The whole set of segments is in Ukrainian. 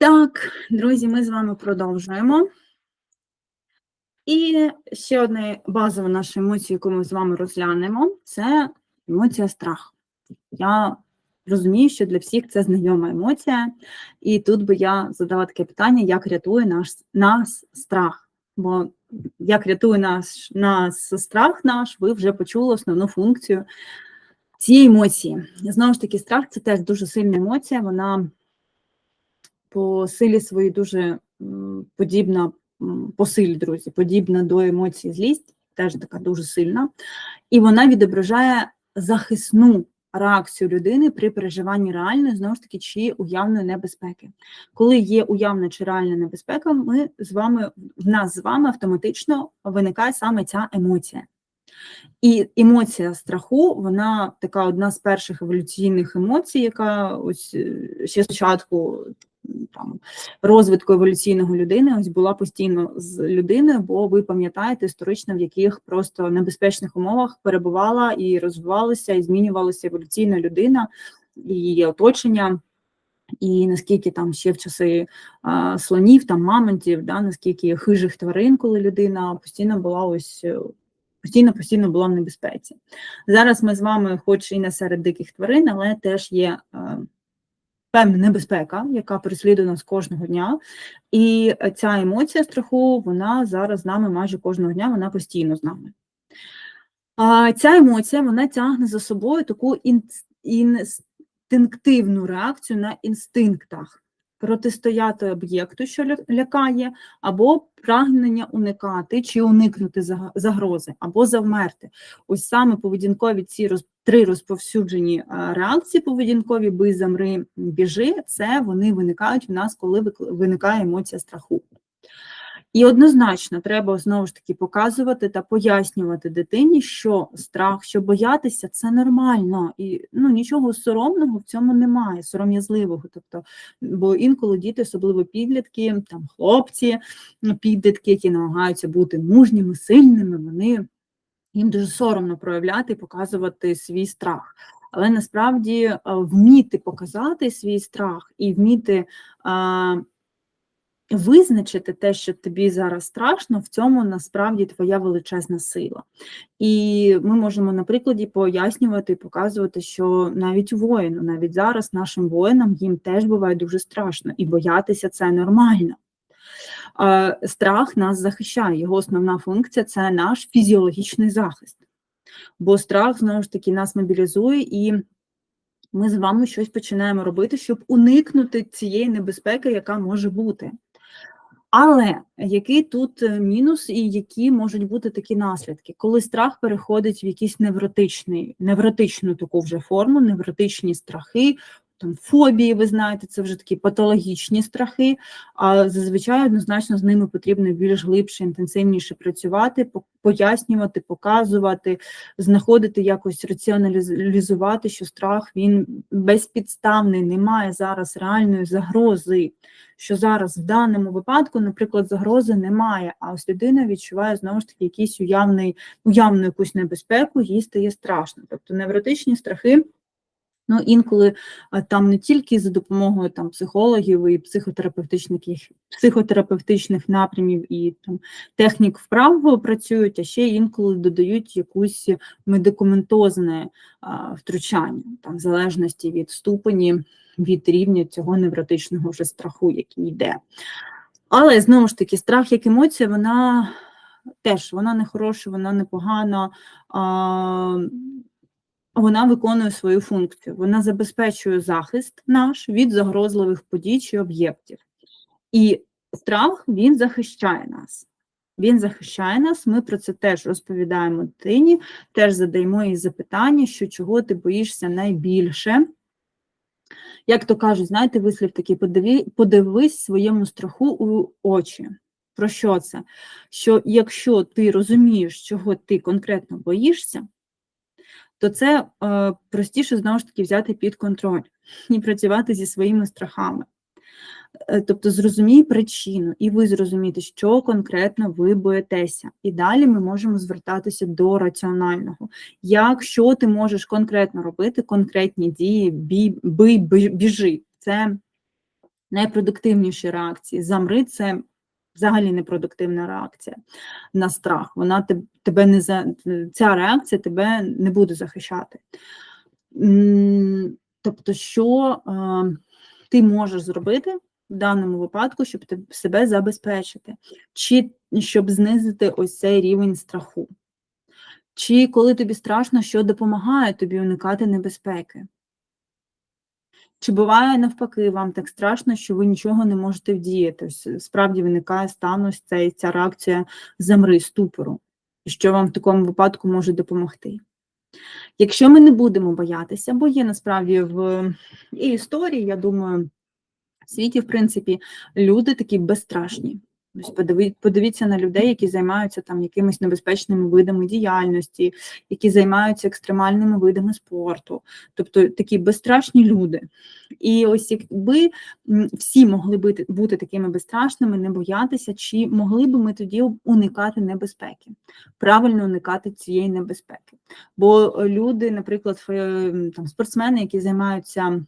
Так, друзі, ми з вами продовжуємо. І ще одна базова наша емоція, яку ми з вами розглянемо, це емоція страх. Я розумію, що для всіх це знайома емоція, і тут би я задала таке питання, як рятує наш, нас страх. Бо як рятує наш, нас страх наш, ви вже почули основну функцію цієї емоції. Знову ж таки, страх це теж дуже сильна емоція, вона по силі своїй дуже подібна по силі, друзі, подібна до емоції злість, теж така дуже сильна, і вона відображає захисну реакцію людини при переживанні реальної, знову ж таки, чи уявної небезпеки. Коли є уявна чи реальна небезпека, ми з вами в нас з вами автоматично виникає саме ця емоція. І емоція страху, вона така одна з перших еволюційних емоцій, яка ось е, ще спочатку там розвитку еволюційного людини ось була постійно з людиною, бо ви пам'ятаєте історично, в яких просто небезпечних умовах перебувала і розвивалася, і змінювалася еволюційна людина і її оточення. І наскільки там ще в часи а, слонів, там мамонтів, да, наскільки хижих тварин, коли людина постійно була ось постійно постійно була в небезпеці. Зараз ми з вами, хоч і не серед диких тварин, але теж є а, певна небезпека, яка переслідує нас кожного дня. І ця емоція страху, вона зараз з нами майже кожного дня, вона постійно з нами. А ця емоція вона тягне за собою таку інстинктивну реакцію на інстинктах протистояти об'єкту, що лякає, або прагнення уникати чи уникнути загрози, або завмерти. Ось саме поведінкові ці роз, три розповсюджені реакції поведінкові би замри, біжи, це вони виникають в нас, коли виникає емоція страху. І однозначно треба знову ж таки показувати та пояснювати дитині, що страх, що боятися це нормально, і ну нічого соромного в цьому немає, сором'язливого. Тобто, бо інколи діти, особливо підлітки, там хлопці, підлітки, які намагаються бути мужніми, сильними, вони їм дуже соромно проявляти і показувати свій страх. Але насправді вміти показати свій страх і вміти Визначити те, що тобі зараз страшно, в цьому насправді твоя величезна сила. І ми можемо на прикладі пояснювати і показувати, що навіть воїну, навіть зараз нашим воїнам їм теж буває дуже страшно, і боятися це нормально. Страх нас захищає, його основна функція це наш фізіологічний захист. Бо страх, знову ж таки, нас мобілізує і. Ми з вами щось починаємо робити, щоб уникнути цієї небезпеки, яка може бути. Але який тут е, мінус і які можуть бути такі наслідки, коли страх переходить в якийсь невротичний, невротичну таку вже форму, невротичні страхи, там фобії, ви знаєте, це вже такі патологічні страхи, а зазвичай однозначно з ними потрібно більш глибше, інтенсивніше працювати, пояснювати, показувати, знаходити якось раціоналізувати, що страх він безпідставний, немає зараз реальної загрози. Що зараз в даному випадку, наприклад, загрози немає, а ось людина відчуває знову ж таки якийсь уявний, уявну якусь небезпеку, їй стає страшно. Тобто невротичні страхи. Ну, інколи там не тільки за допомогою там психологів і психотерапевтичних психотерапевтичних напрямів і там технік вправ працюють, а ще інколи додають якусь медикаментозне а, втручання, там в залежності від ступені, від рівня цього невротичного вже страху, який йде. Але знову ж таки, страх як емоція, вона теж вона не хороша, вона не погана. А, вона виконує свою функцію. Вона забезпечує захист наш від загрозливих подій чи об'єктів. І страх він захищає нас. Він захищає нас, ми про це теж розповідаємо дитині, теж задаємо їй запитання, що чого ти боїшся найбільше. Як то кажуть, знаєте, вислів такий, подиві, подивись своєму страху у очі. Про що це? Що якщо ти розумієш, чого ти конкретно боїшся, то це е, простіше знову ж таки взяти під контроль і працювати зі своїми страхами. Е, тобто зрозумій причину, і ви зрозумієте, що конкретно ви боїтеся. І далі ми можемо звертатися до раціонального. Якщо ти можеш конкретно робити конкретні дії, бій, бий, біжи. Це найпродуктивніші реакції. Замри це взагалі непродуктивна реакція на страх. Вона тебе не за ця реакція тебе не буде захищати. Тобто, що е, ти можеш зробити в даному випадку, щоб себе забезпечити, чи щоб знизити ось цей рівень страху. Чи коли тобі страшно, що допомагає тобі уникати небезпеки? Чи буває навпаки, вам так страшно, що ви нічого не можете вдіяти? Ось Справді виникає стан ось ця, ця реакція замри ступору, що вам в такому випадку може допомогти? Якщо ми не будемо боятися, бо є насправді в і історії, я думаю, в світі, в принципі, люди такі безстрашні. Ось подивіться на людей, які займаються там якимись небезпечними видами діяльності, які займаються екстремальними видами спорту, тобто такі безстрашні люди. І ось якби всі могли бути, бути такими безстрашними, не боятися, чи могли би ми тоді уникати небезпеки, правильно уникати цієї небезпеки. Бо люди, наприклад, там спортсмени, які займаються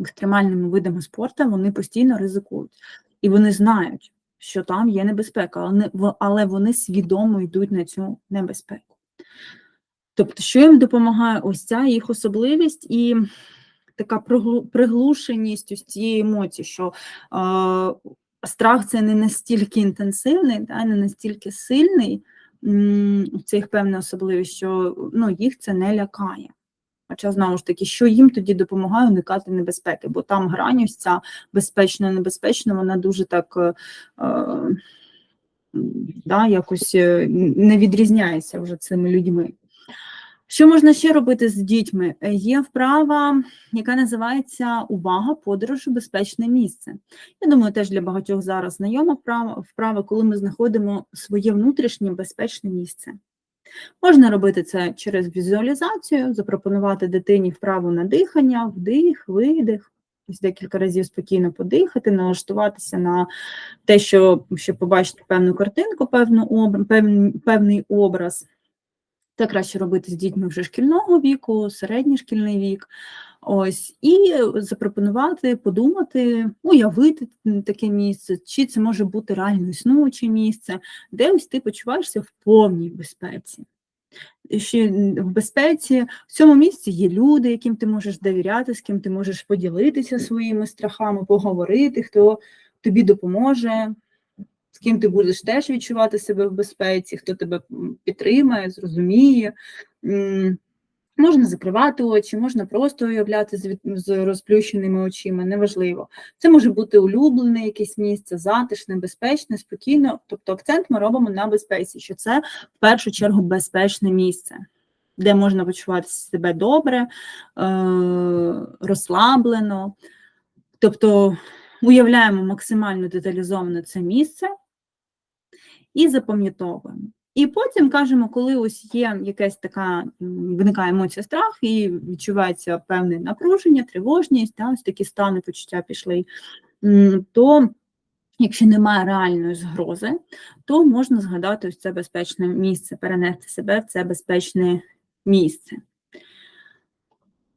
екстремальними видами спорту, вони постійно ризикують і вони знають що там є небезпека, але вони свідомо йдуть на цю небезпеку. Тобто, що їм допомагає ось ця їх особливість і така приглушеність ось цієї емоції, що е, страх це не настільки інтенсивний, да, не настільки сильний, це їх певна особливість, що ну, їх це не лякає. Хоча, знову ж таки, що їм тоді допомагає уникати небезпеки, бо там грань ось ця безпечно небезпечно вона дуже так е, е, да, якось е, не відрізняється вже цими людьми. Що можна ще робити з дітьми? Є вправа, яка називається Увага, подорож безпечне місце. Я думаю, теж для багатьох зараз знайома вправа, коли ми знаходимо своє внутрішнє безпечне місце. Можна робити це через візуалізацію, запропонувати дитині вправу на дихання, вдих, видих, ось декілька разів спокійно подихати, налаштуватися на те, що щоб побачити певну картинку, певну об, певний, певний образ. Це краще робити з дітьми вже шкільного віку, середній шкільний вік. Ось, І запропонувати, подумати, уявити таке місце, чи це може бути реально існуюче місце, де ось ти почуваєшся в повній безпеці. Ще в безпеці в цьому місці є люди, яким ти можеш довіряти, з ким ти можеш поділитися своїми страхами, поговорити, хто тобі допоможе, з ким ти будеш теж відчувати себе в безпеці, хто тебе підтримає, зрозуміє. Можна закривати очі, можна просто уявляти з, з розплющеними очима, неважливо. Це може бути улюблене якесь місце, затишне, безпечне, спокійно. Тобто акцент ми робимо на безпеці, що це в першу чергу безпечне місце, де можна почувати себе добре, е- розслаблено. Тобто уявляємо максимально деталізовано це місце і запам'ятовуємо. І потім кажемо, коли ось є якась така виникає емоція страх, і відчувається певне напруження, тривожність, та, ось такі стани почуття пішли, то якщо немає реальної згрози, то можна згадати ось це безпечне місце, перенести себе в це безпечне місце.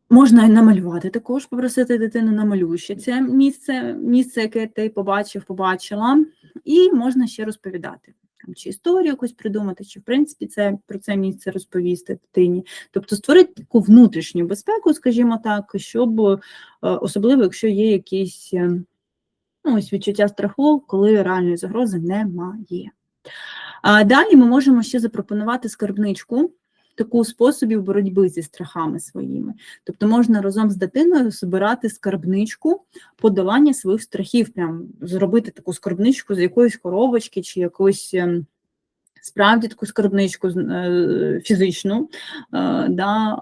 Можна намалювати також, попросити дитину намалюй ще це місце, місце, яке ти побачив, побачила, і можна ще розповідати там, чи історію якусь придумати, чи в принципі це про це місце розповісти дитині. Тобто створити таку внутрішню безпеку, скажімо так, щоб е, особливо, якщо є якісь е, ну, ось відчуття страху, коли реальної загрози немає. А Далі ми можемо ще запропонувати скарбничку. Таку способів боротьби зі страхами своїми. Тобто можна разом з дитиною збирати скарбничку подолання своїх страхів, прям зробити таку скарбничку з якоїсь коробочки чи якоїсь. Ем, справді таку скарбничку е, фізичну, е, да,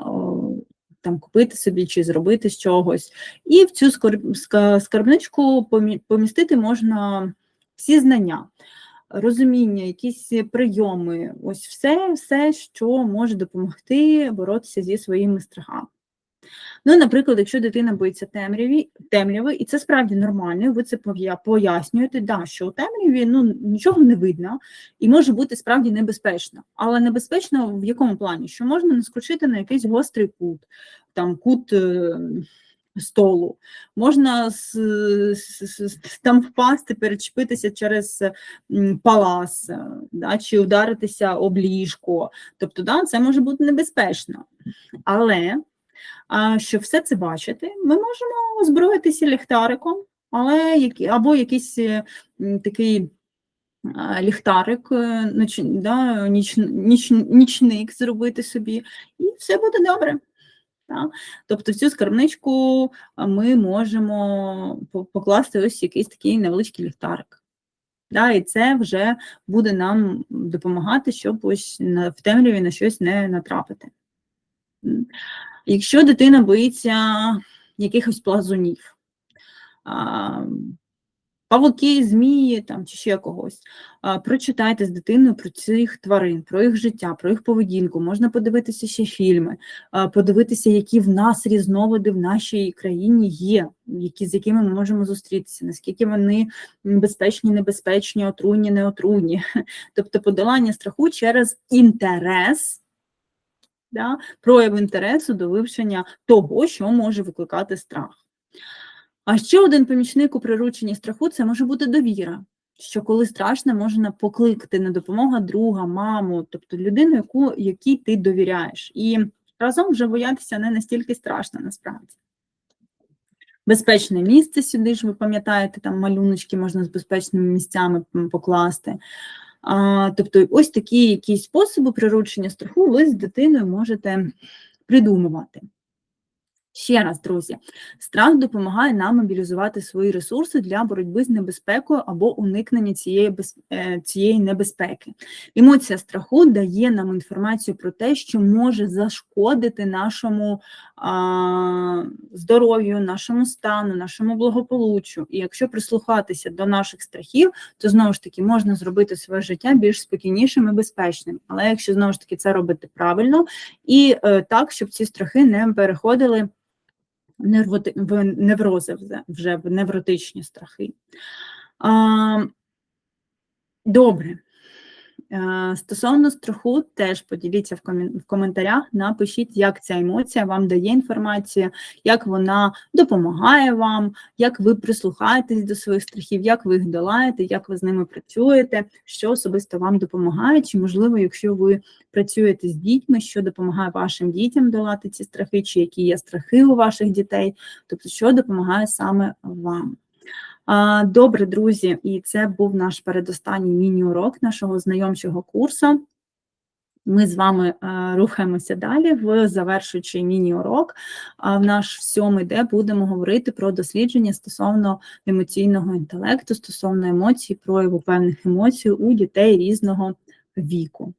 там купити собі чи зробити з чогось. І в цю скарбничку помістити можна всі знання розуміння, якісь прийоми, ось все, все, що може допомогти боротися зі своїми страхами. Ну, наприклад, якщо дитина боїться темряві, темряви, і це справді нормально, ви це пояснюєте, да, що у темряві ну, нічого не видно і може бути справді небезпечно. Але небезпечно в якому плані? Що можна наскочити на якийсь гострий кут, там кут е, столу, можна там впасти, перечепитися через палас, е, да, чи ударитися об ліжко. Тобто, да, це може бути небезпечно. Але щоб все це бачити, ми можемо озброїтися ліхтариком, але або якийсь е, такий ліхтарик, е, ноч, да, ніч, ніч, нічник зробити собі, і все буде добре. Так? Тобто в цю скарбничку ми можемо покласти ось якийсь такий невеличкий ліхтарик. Да, і це вже буде нам допомагати, щоб ось в темряві на щось не натрапити. Якщо дитина боїться якихось плазунів, павуки, змії там, чи ще когось, прочитайте з дитиною про цих тварин, про їх життя, про їх поведінку. Можна подивитися ще фільми, подивитися, які в нас різновиди в нашій країні є, які, з якими ми можемо зустрітися, наскільки вони безпечні, небезпечні, отруйні, неотруйні. Тобто подолання страху через інтерес да, прояв інтересу до вивчення того, що може викликати страх. А ще один помічник у прирученні страху це може бути довіра, що коли страшно, можна покликати на допомогу друга, маму, тобто людину, яку, якій ти довіряєш. І разом вже боятися не настільки страшно насправді. Безпечне місце сюди ж, ви пам'ятаєте, там малюночки можна з безпечними місцями покласти. А, тобто, ось такі якісь способи приручення страху ви з дитиною можете придумувати. Ще раз, друзі, страх допомагає нам мобілізувати свої ресурси для боротьби з небезпекою або уникнення цієї, без, е, цієї небезпеки. Емоція страху дає нам інформацію про те, що може зашкодити нашому а, здоров'ю, нашому стану, нашому благополуччю. І якщо прислухатися до наших страхів, то знову ж таки можна зробити своє життя більш спокійнішим і безпечним. Але якщо знову ж таки це робити правильно і е, так, щоб ці страхи не переходили в неврози вже, в невротичні страхи. Добре. Е, Стосовно страху, теж поділіться в коментарях, напишіть, як ця емоція вам дає інформацію, як вона допомагає вам, як ви прислухаєтесь до своїх страхів, як ви їх долаєте, як ви з ними працюєте, що особисто вам допомагає, чи, можливо, якщо ви працюєте з дітьми, що допомагає вашим дітям долати ці страхи, чи які є страхи у ваших дітей, тобто, що допомагає саме вам. Добре, друзі, і це був наш передостанній міні-урок нашого знайомчого курсу. Ми з вами е, рухаємося далі в завершуючий міні-урок, а в наш сьомий, де будемо говорити про дослідження стосовно емоційного інтелекту, стосовно емоцій, прояву певних емоцій у дітей різного віку.